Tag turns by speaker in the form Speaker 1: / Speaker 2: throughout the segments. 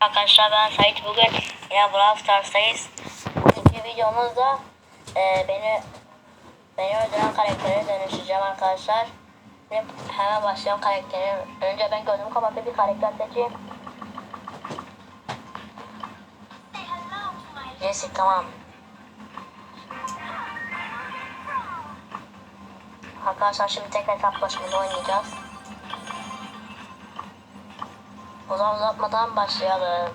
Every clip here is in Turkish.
Speaker 1: Arkadaşlar ben Sait bugün yine Brawl Stars'tayız. Bugünkü videomuzda e, beni beni öldüren karaktere dönüşeceğim arkadaşlar. Şimdi hemen başlayalım karakterim. Önce ben gözümü kapatıp bir karakter seçeyim. Jessica tamam. Arkadaşlar şimdi tek hesap başımızda oynayacağız. O zaman uzatmadan başlayalım.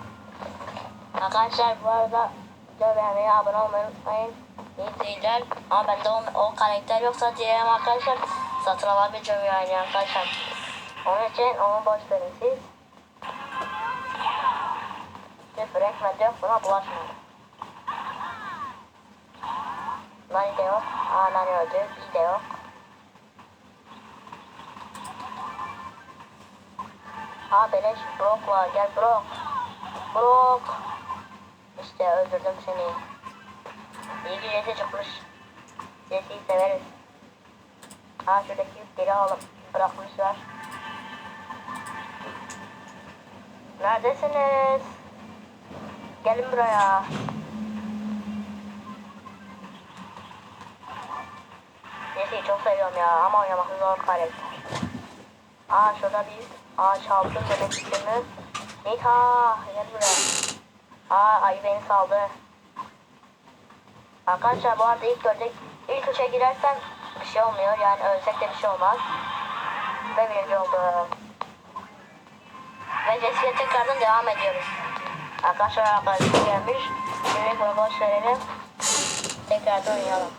Speaker 1: Arkadaşlar bu arada video beğenmeyi, abone olmayı unutmayın. İyi seyirler. Ama bende o, o karakter yoksa diyelim arkadaşlar. Satın alabileceğim yani arkadaşlar. Onun için onu boş verin siz. Bir bende yok buna bulaşmayın. Nani de yok. Aa Nani öldü. İyi de yok. Aa beleş Brock var. Gel Brock. Brock. İşte öldürdüm seni. İyi ki Jesse çıkmış. Jesse'yi severiz. Aa şuradaki yükleri alıp bırakmışlar. Neredesiniz? Gelin buraya. Jesse'yi çok seviyorum ya ama oynamak zor karakter. Aa şurada bir ağaç demek istemiyoruz. Nita gel buraya. Aa ayı beni saldı. Arkadaşlar bu arada ilk dörde ilk üçe girersen bir şey olmuyor yani ölsek de bir şey olmaz. Ve birinci oldum. Ve Jesse'ye tekrardan devam ediyoruz. Arkadaşlar arkadaşlar gelmiş. Şimdi bunu boş verelim. Tekrardan oynayalım.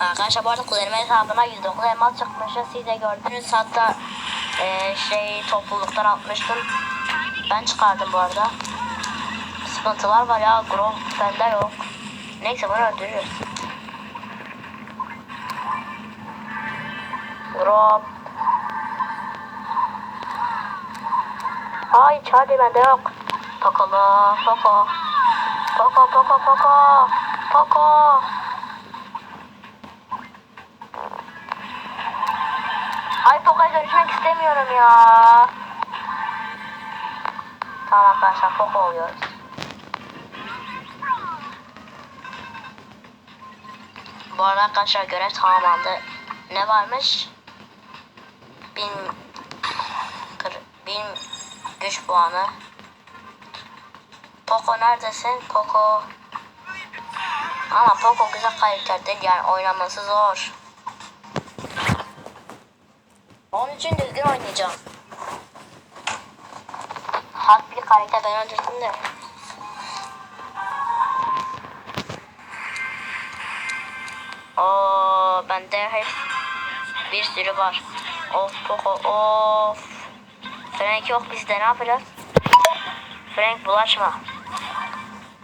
Speaker 1: Arkadaşlar bu arada kuzenim hesabına 109 elmas çıkmıştı. Siz de gördünüz. Hatta e, şey topluluktan atmıştım. Ben çıkardım bu arada. Sıkıntılar var ya. Grom bende yok. Neyse bunu öldürürüz. Grom. Ay Charlie bende yok. Pokolo. Poko. Poko poko poko. Poko. Dönüşmek istemiyorum ya. Tamam arkadaşlar Poco oluyoruz. Bu arada arkadaşlar görev tamamlandı. Ne varmış? Bin, kır, bin güç puanı. Poco neredesin? Poco. Ama Poco güzel karakter değil yani oynaması zor. Onun için düzgün oynayacağım. Bir karakter ben öldürdüm de. Oo, bende hep bir sürü var. Of Poco of. Frank yok bizde ne yapacağız? Frank bulaşma.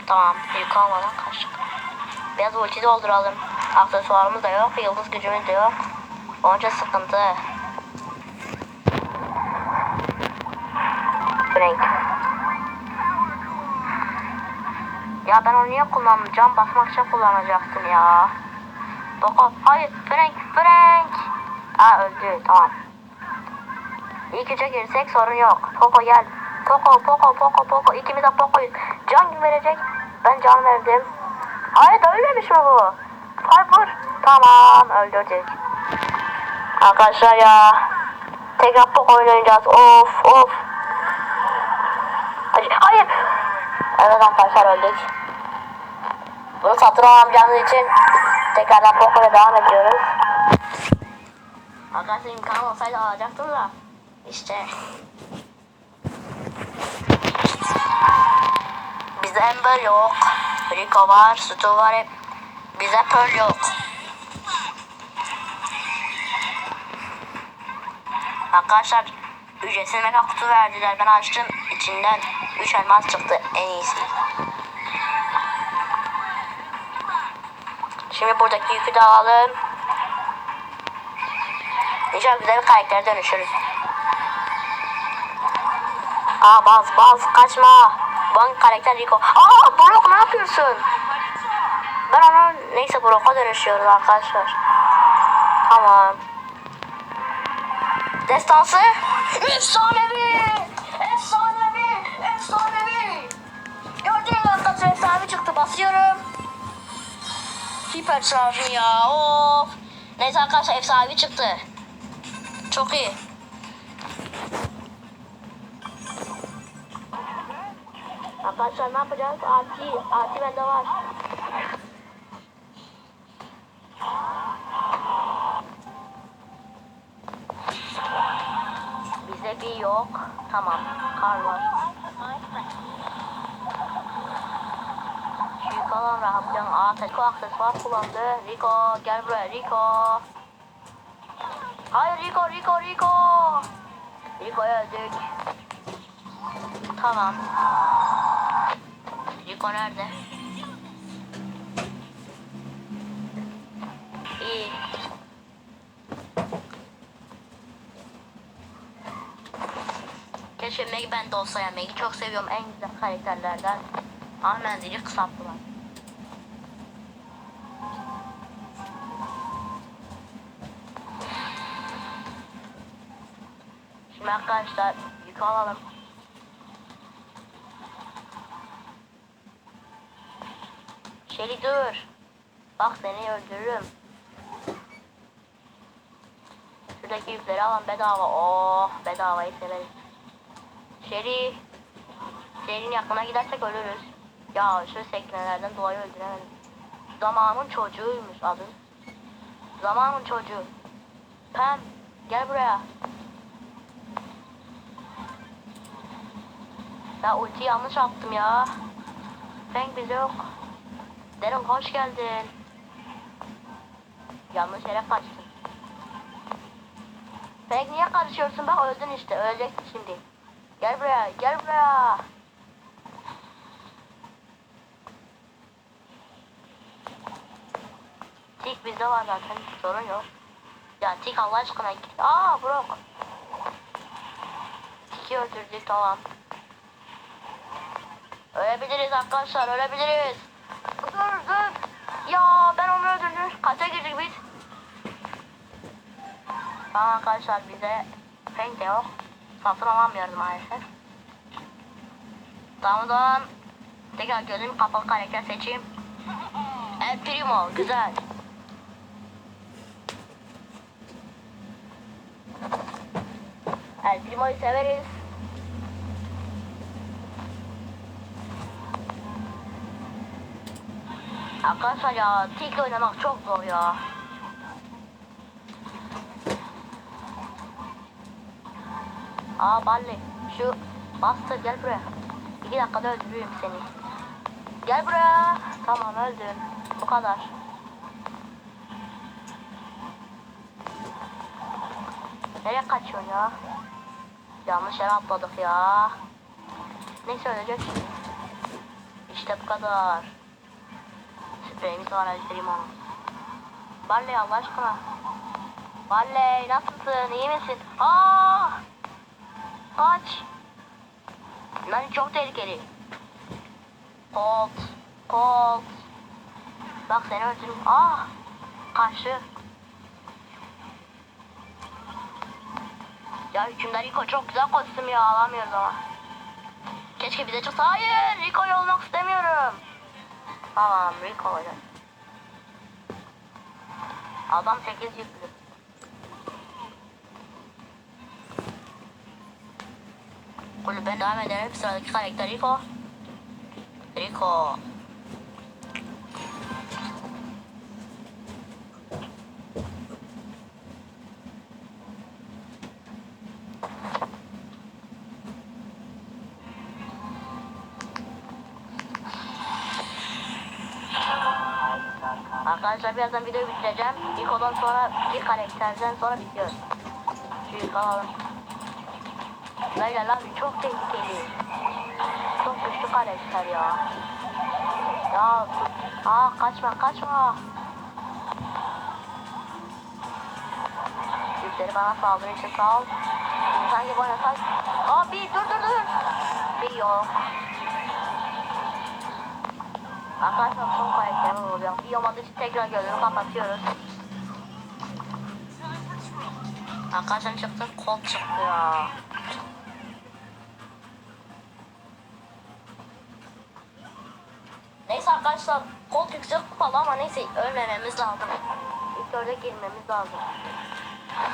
Speaker 1: Tamam yük almadan kaçtık. Biraz ulti dolduralım. Aksesuarımız da yok. Yıldız gücümüz de yok. Onca sıkıntı. Frank. Ya ben onu niye kullandım? Cam basmak için kullanacaktım ya. Boko. Hayır. Frank. Frank. Aa öldü. Tamam. İlk üçe girsek sorun yok. Poco gel. Poco, Poco, Poco, Poco. İkimiz de Poco'yuz. Can verecek. Ben can verdim. Hayır ölmemiş mi bu? Piper. Tamam öldürdük. Arkadaşlar ya. Tekrar Poco oynayacağız. Of of. Hayır. Evet arkadaşlar öldük. Bunu satın alamayacağımız için tekrardan Poco'ya devam ediyoruz. Arkadaşlar imkanı olsaydı alacaktım da. İşte. Bizde Ember yok. Rico var, Stu var hep. Bize Pearl yok. Arkadaşlar ücretsiz mega kutu verdiler. Ben açtım. içinden 3 elmas. En iyisi. Şimdi buradaki yükü de alalım. İnşallah güzel bir karaktere dönüşürüz. Aa baz baz kaçma. Ben karakter Rico. Aa Brock ne yapıyorsun? Ben ona neyse Brock'a dönüşüyoruz arkadaşlar. Tamam. Destansı. Efsanevi. Efsanevi çıktı. Basıyorum. Hiper şarjı ya. Of. Neyse arkadaşlar efsanevi çıktı. Çok iyi. Arkadaşlar ne yapacağız? Arti, arti bende var. Bize bir yok. Tamam. Kar var. Şu kalan rahatlayan Aa Rico aksesuar kullandı. Rico gel buraya Rico. Hayır Rico Rico Rico. Rico'yu öldük. Tamam. Rico nerede? İyi. Keşke Meg ben de olsa ya. Meg'i çok seviyorum. En güzel karakterlerden. Ama menzili kısalttılar. Şimdi arkadaşlar yük alalım. Şeri dur. Bak seni öldürürüm. Şuradaki yükleri alalım bedava. Oh bedavayı severiz. Şeri. Şeri'nin yakına gidersek ölürüz. Ya şu seknelerden dolayı öldüremedim. Zamanın çocuğuymuş adı. Zamanın çocuğu. Pem gel buraya. Ya ulti yanlış attım ya. Frank bize yok. Derin hoş geldin. Yanlış yere kaçtın. Frank niye karışıyorsun bak öldün işte öleceksin şimdi. Gel buraya gel buraya. Tik bizde var zaten sorun yok. Ya Tik Allah aşkına git. Aa Brock. Tik'i öldürdük tamam. Ölebiliriz arkadaşlar ölebiliriz. Dur dur. Ya ben onu öldürdüm. Kaça girdik biz? Tamam arkadaşlar bize Frank de yok. Satın alamıyoruz maalesef. Tamam o zaman tekrar gözüm kapalı karakter seçeyim. El Primo güzel. El Primo'yu severiz. Arkadaşlar ya tek oynamak çok zor ya. Aa Balli şu bastır gel buraya. İki dakikada öldürürüm seni. Gel buraya. Tamam öldün. Bu kadar. Nereye kaçıyorsun ya? Yanlış yere atladık ya. Neyse ölecek şimdi. İşte bu kadar. Spreyimiz var öldüreyim onu. Barley Allah aşkına. Barley nasılsın? İyi misin? Aa! Kaç. Lan çok tehlikeli. Colt. Colt. Bak seni öldürürüm. Ah! Karşı. Ya hükümdar Rico çok güzel kostüm ya alamıyoruz ama. Keşke bize çıksa. Hayır Rico'yu olmak istemiyorum. Tamam Rico olacak. Adam 8 yüklü. Kulübe devam edelim. Sıradaki karakter Rico. Rico. Arkadaşlar birazdan videoyu bitireceğim. Rico'dan sonra bir karakterden sonra bitiyor. Şu yük alalım. Böyle lan çok tehlikeli. Çok güçlü karakter ya. Ya aa kaçma kaçma. Yükleri bana saldırı için sağ ol. İnsan gibi oynasak. Aa bir dur dur dur. Bir yok. Arkadaşlar son karakterim oluyor. İyi olmadığı için tekrar gözümü kapatıyoruz. Arkadaşlar çıktı kol çıktı ya. Neyse arkadaşlar kol yüksek kupalı ama neyse ölmememiz lazım. İlk dörde girmemiz lazım.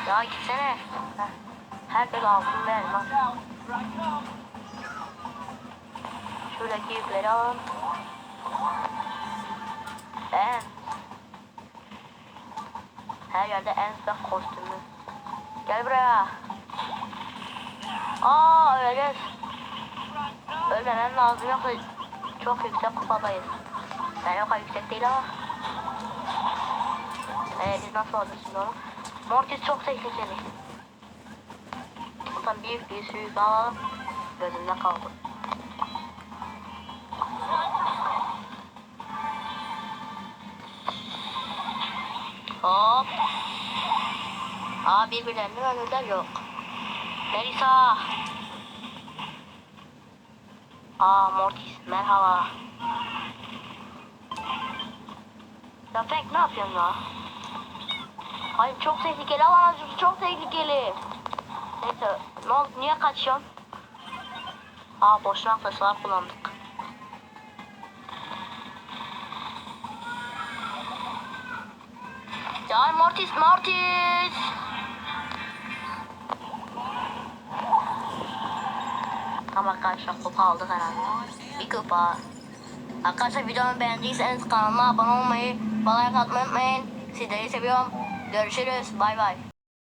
Speaker 1: Ya gitsene. Heh. Herkes altın ver lan. Şuradaki yükleri alalım. En. Her yerde en sıcak kostümü. Gel buraya. Aa öleceğiz. Ölmemem lazım yoksa çok yüksek kupadayız. Ben kadar yüksek değil ama. Ee, biz nasıl oldu şimdi onu? Mortis çok tehlikeli. Buradan büyük bir suyu alalım. Gözümde kaldı. Hop. Aa birbirlerinin önünde yok. Melisa. Aa Mortis merhaba. Ya Frank ne yapıyorsun ya? Hayır çok tehlikeli ama çok tehlikeli. Neyse ne oldu niye kaçıyorsun? Aa boşuna aksesuar kullandık. Ya Mortis Mortis. Tamam arkadaşlar kupa aldık herhalde. Bir kupa. Arkadaşlar videomu beğendiyseniz kanalıma abone olmayı, bana like atmayı unutmayın. Sizleri seviyorum. Görüşürüz. Bay bay.